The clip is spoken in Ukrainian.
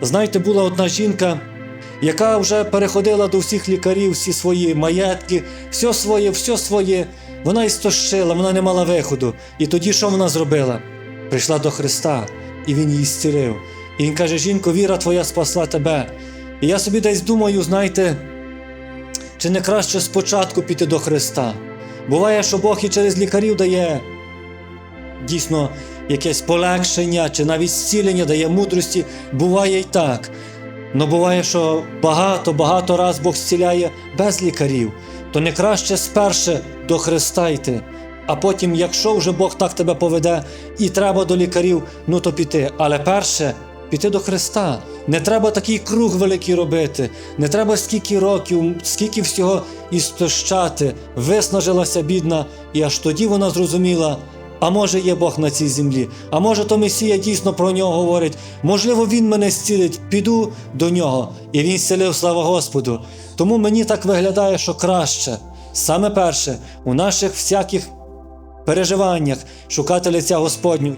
Знаєте, була одна жінка, яка вже переходила до всіх лікарів, всі свої маєтки, все своє, все своє. Вона істощила, вона не мала виходу. І тоді що вона зробила? Прийшла до Христа, і Він її зцілив. І Він каже: Жінко, віра твоя спасла тебе. І я собі десь думаю, знаєте, чи не краще спочатку піти до Христа? Буває, що Бог і через лікарів дає дійсно якесь полегшення чи навіть зцілення, дає мудрості. Буває і так. Но буває, що багато-багато раз Бог зціляє без лікарів, то не краще сперше до Христа йти, а потім, якщо вже Бог так тебе поведе і треба до лікарів, ну то піти. Але перше піти до Христа. Не треба такий круг великий робити, не треба скільки років, скільки всього істощати. Виснажилася бідна, і аж тоді вона зрозуміла. А може є Бог на цій землі, а може то Месія дійсно про нього говорить. Можливо, він мене зцілить, піду до нього, і він зцілив, слава Господу. Тому мені так виглядає, що краще, саме перше, у наших всяких переживаннях шукати лиця Господню.